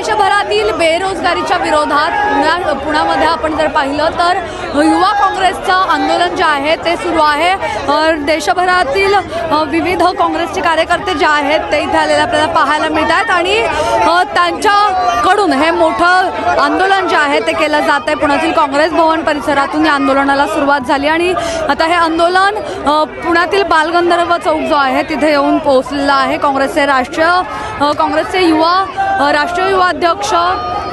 देशभरातील बेरोजगारीच्या विरोधात पुण्या पुण्यामध्ये आपण जर पाहिलं तर युवा काँग्रेसचं आंदोलन जे आहे ते सुरू आहे. देशभरातील विविध काँग्रेसचे कार्यकर्ते जे आहेत ते इथे आलेले आपल्याला पाहायला मिळत आहेत आणि त्यांच्याकडून हे मोठं आंदोलन जे आहे ते केलं जात आहे. पुण्यातील काँग्रेस भवन परिसरातून या आंदोलनाला सुरुवात झाली आणि आता हे आंदोलन पुण्यातील बालगंधर्व चौक जो आहे तिथे येऊन पोहोचलेलं आहे. काँग्रेसचे राष्ट्रीय काँग्रेसचे युवा राष्ट्रीय युवा अध्यक्ष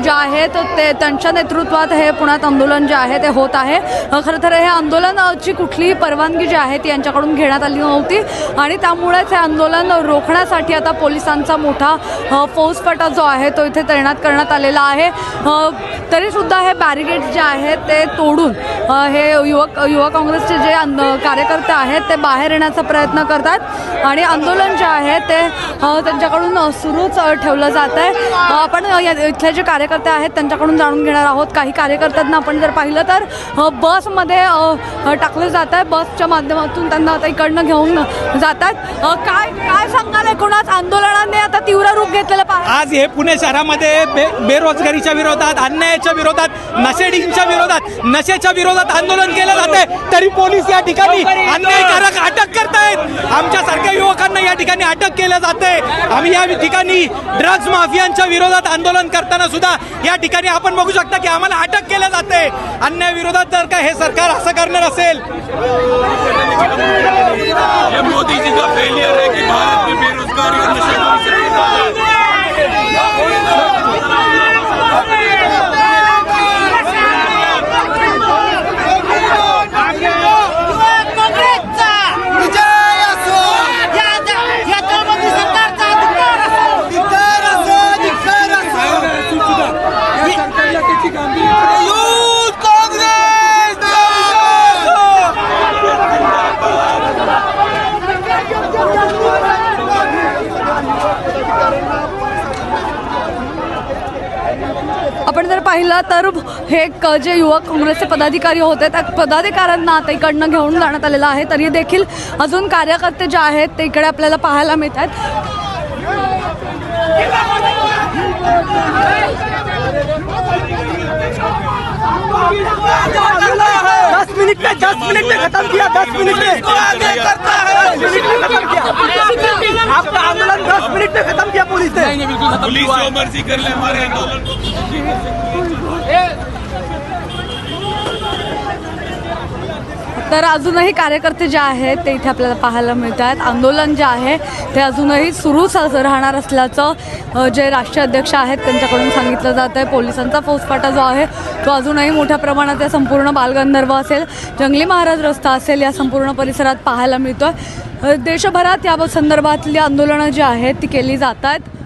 जे आहेत ते त्यांच्या नेतृत्वात हे पुण्यात आंदोलन जे आहे ते होत आहे. खरं तर हे आंदोलनाची कुठलीही परवानगी जी आहे ती यांच्याकडून घेण्यात आली नव्हती. आणि त्यामुळेच हे आंदोलन रोखण्यासाठी आता पोलिसांचा मोठा अ, फौजफाटा जो आहे तो इथे तैनात करण्यात आलेला आहे. तरीसुद्धा हे बॅरिगेड्स जे आहेत ते तोडून हे युवक युवा काँग्रेसचे जे आंद- कार्यकर्ते आहेत ते बाहेर येण्याचा प्रयत्न करतात. आणि आंदोलन जे आहे ते त्यांच्याकडून सुरूच ठेवलं जात आहे आपण इथले जे कार्यकर्ते आहेत त्यांच्याकडून जाणून घेणार आहोत. काही कार्यकर्त्यांना आपण जर पाहिलं तर बसमध्ये टाकलं जात आहे बसच्या माध्यमातून त्यांना आता इकडनं घेऊन जातात अ, काय काय सांगाल एकूणच? आंदोलनाने आता तीव्र रूप घेतलेलं पाहिजे आज हे पुणे शहरामध्ये बे बेरोजगारीच्या विरोधात अन्यायाच्या विरोधात नशेडींच्या विरोधात नशेच्या विरोधात आंदोलन केलं जाते तरी पोलीस या ठिकाणी अन्यायकारक अटक करतायत. आमच्यासारख्या युवकांना या ठिकाणी अटक केलं जाते आम्ही या ठिकाणी ड्रग्ज माफियांच्या विरोधात आंदोलन करताना सुद्धा या ठिकाणी आपण बघू शकता की आम्हाला अटक केलं जाते अन्याय विरोधात जर का हे सरकार असं करणार असेल ये मोदी जी का फेलियर है कि भारत में बेरोजगारी और नशेबाजी से निकाला काँग्रेसचा विजय असो या या दलबंदी सरकारचा धिक्कार असो धिक्कार असो धिक्कार असो यूथ काँग्रेस आपण जर पाहिलं तर हे क- जे युवक काँग्रेसचे पदाधिकारी होते त्या पदाधिकाऱ्यांना आता इकडनं घेऊन जाण्यात आलेलं आहे. तरी देखील अजून कार्यकर्ते जे आहेत ते इकडे आपल्याला पाहायला मिळत आहेत दस मिनिट में दस मिनिट में खत्म किया दस मिनिट में। आपका आंदोलन दस में खत्म किया। पुलिस ने पुलिस जो मर्जी कर ले हमारे आंदोलन को तर अजूनही कार्यकर्ते जे आहेत ते इथे आपल्याला पाहायला मिळत आहेत आंदोलन जे आहे ते अजूनही सुरूच राहणार असल्याचं जे राष्ट्रीय अध्यक्ष आहेत त्यांच्याकडून सांगितलं जात आहे. पोलिसांचा फौजफाटा जो आहे तो अजूनही मोठ्या प्रमाणात या संपूर्ण बालगंधर्व असेल जंगली महाराज रस्ता असेल या संपूर्ण परिसरात पाहायला मिळतो आहे देशभरात या संदर्भातली आंदोलनं जी आहेत ती केली जात आहेत.